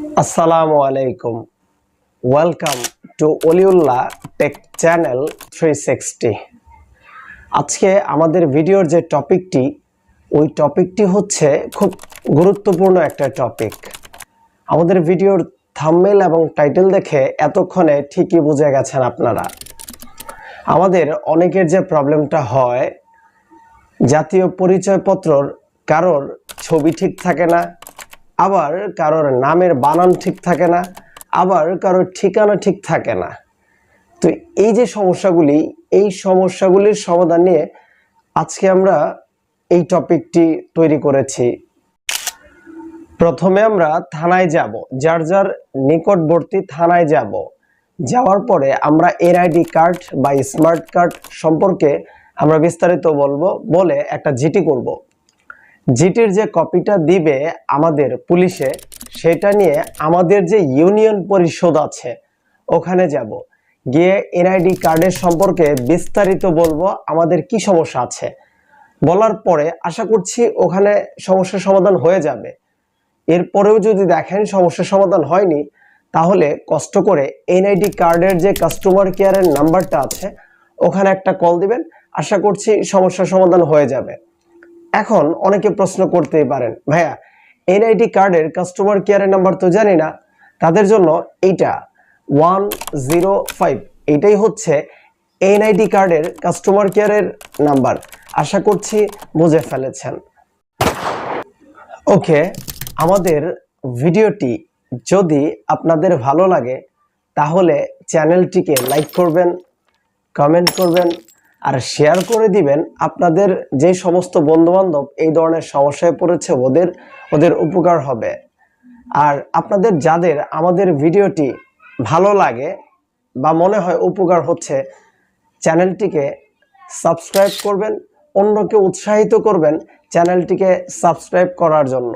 আসসালামু আলাইকুম। Welcome to Oliullah tech channel three sixty আজকে আমাদের ভিডিওর যে টপিকটি, ওই টপিকটি হচ্ছে খুব গুরুত্বপূর্ণ একটা টপিক। আমাদের ভিডিওর থাম্বনেল এবং টাইটেল দেখে এতক্ষণে ঠিকই বুঝে গেছেন আপনারা। আমাদের অনেকের যে প্রবলেমটা হয়, জাতীয় পরিচয়পত্রর কারোর ছবি ঠিক থাকে না আবার কারোর নামের বানান ঠিক থাকে না, আবার কারোর ঠিকানা ঠিক থাকে না। তো এই যে সমস্যাগুলি, এই সমস্যাগুলির সমাধান নিয়ে আজকে আমরা এই টপিকটি তৈরি করেছি। প্রথমে আমরা থানায় যাব, যার যার নিকটবর্তী থানায় যাব। যাওয়ার পরে আমরা এনআইডি কার্ড বা স্মার্ট কার্ড সম্পর্কে আমরা বিস্তারিত বলব, বলে একটা জিটি করব। জিটির যে কপিটা দিবে আমাদের পুলিশে, সেটা নিয়ে আমাদের যে ইউনিয়ন পরিষদ আছে, ওখানে যাব। গিয়ে এনআইডি কার্ডের সম্পর্কে বিস্তারিত বলব, আমাদের কি সমস্যা আছে। বলার পরে আশা করছি ওখানে সমস্যার সমাধান হয়ে যাবে। এরপরেও যদি দেখেন সমস্যার সমাধান হয়নি, তাহলে কষ্ট করে এনআইডি কার্ডের যে কাস্টমার কেয়ারের নাম্বারটা আছে, ওখানে একটা কল দিবেন। আশা করছি সমস্যার সমাধান হয়ে যাবে। এখন অনেকে প্রশ্ন করতেই পারেন, ভাইয়া, এনআইডি কার্ডের কাস্টমার কেয়ারের নাম্বার তো জানি না, তাদের জন্য এইটা ওয়ান জিরো ফাইভ এইটাই হচ্ছে এনআইডি কার্ডের কাস্টমার কেয়ারের নাম্বার আশা করছি বুঝে ফেলেছেন। ওকে, আমাদের ভিডিওটি যদি আপনাদের ভালো লাগে, তাহলে চ্যানেলটিকে লাইক করবেন কমেন্ট করবেন আর শেয়ার করে দিবেন আপনাদের যে সমস্ত বন্ধুবান্ধব এই ধরনের সমস্যায় পড়েছে, ওদের ওদের উপকার হবে। আর আপনাদের যাদের আমাদের ভিডিওটি ভালো লাগে বা মনে হয় উপকার হচ্ছে, চ্যানেলটিকে সাবস্ক্রাইব করবেন, অন্যকে উৎসাহিত করবেন চ্যানেলটিকে সাবস্ক্রাইব করার জন্য।